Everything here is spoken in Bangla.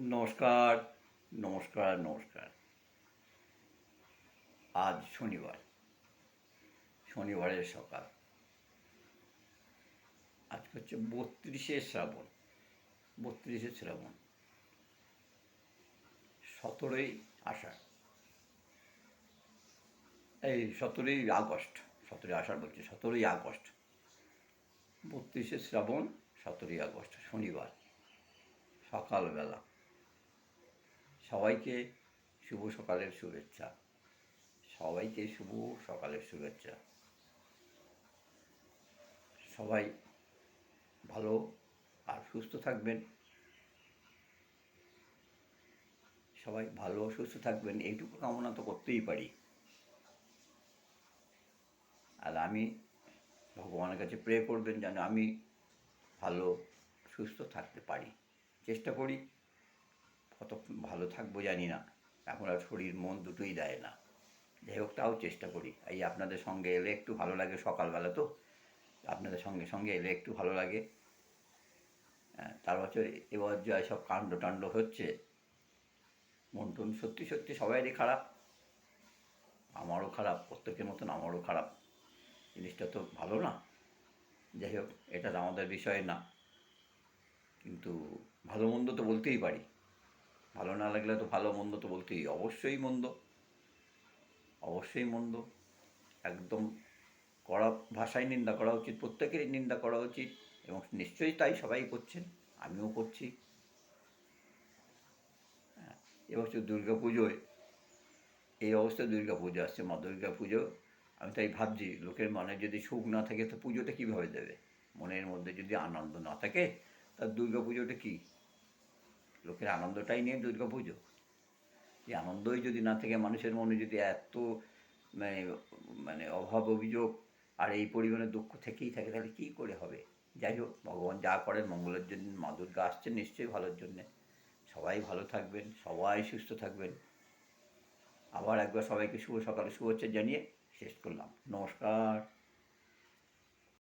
নমস্কার নমস্কার নমস্কার। আজ শনিবার, শনিবারের সকাল। আজকে হচ্ছে বত্রিশে শ্রাবণ বত্রিশে শ্রাবণ। সতেরোই আষাঢ়। এই সতেরোই আগস্ট, সতেরোই আষাঢ় বলছি, সতেরোই আগস্ট। বত্রিশে শ্রাবণ, সতেরোই আগস্ট, শনিবার। সকালবেলা। সবাইকে শুভ সকালের শুভেচ্ছা। সবাইকে শুভ সকালের শুভেচ্ছা। সবাই ভালো আর সুস্থ থাকবেন। সবাই ভালো সুস্থ থাকবেন, এইটুকু কামনা তো করতেই পারি। আর আমি ভগবানের কাছে প্রে করবেন যেন আমি ভালো, সুস্থ থাকতে পারি। চেষ্টা করি কত ভালো থাকব জানি না। এখন আর শরীর মন দুটোই দেয় না। যাই হোক তাও চেষ্টা করি। এই আপনাদের সঙ্গে এলে একটু ভালো লাগে সকালবেলা তো। আপনাদের সঙ্গে সঙ্গে এলে একটু ভালো লাগে। হ্যাঁ, তার বছর এবার যা সব কাণ্ড টাণ্ড হচ্ছে মন টন সত্যি সত্যি সবাইরই খারাপ। আমারও খারাপ প্রত্যেকের মতন আমারও খারাপ। জিনিসটা তো ভালো না। যাই হোক এটা আমাদের বিষয় না। কিন্তু ভালো মন্দ তো বলতেই পারি। ভালো না লাগলে তো ভালো মন্দ তো বলতেই অবশ্যই মন্দ। অবশ্যই মন্দ। একদম কড়া ভাষায় নিন্দা করা উচিত প্রত্যেকেরই নিন্দা করা উচিত এবং নিশ্চয়ই তাই সবাই করছেন আমিও করছি। হ্যাঁ, এবছর দুর্গা পুজোয় এই অবস্থায় দুর্গা পুজো আসছে মা দুর্গা পুজো। আমি তাই ভাবছি লোকের মনে যদি সুখ না থাকে তো পুজোটা কীভাবে দেবে? মনের মধ্যে যদি আনন্দ না থাকে তার দুর্গা পুজোটা কী? লোকের আনন্দটাই নিয়ে দুর্গা পুজো। এই আনন্দই যদি না থাকে মানুষের মনে যদি এত মানে মানে অভাব, অভিযোগ আর এই পরিমাণে দুঃখ থেকেই থাকে, তাহলে কী করে হবে? যাই হোক, ভগবান যা করেন, মঙ্গলের জন্য, মা দুর্গা আসছেন নিশ্চয়ই ভালোর জন্যে। সবাই ভালো থাকবেন, সবাই সুস্থ থাকবেন। আবার একবার সবাইকে শুভ সকালে, শুভেচ্ছা জানিয়ে শেষ করলাম। নমস্কার।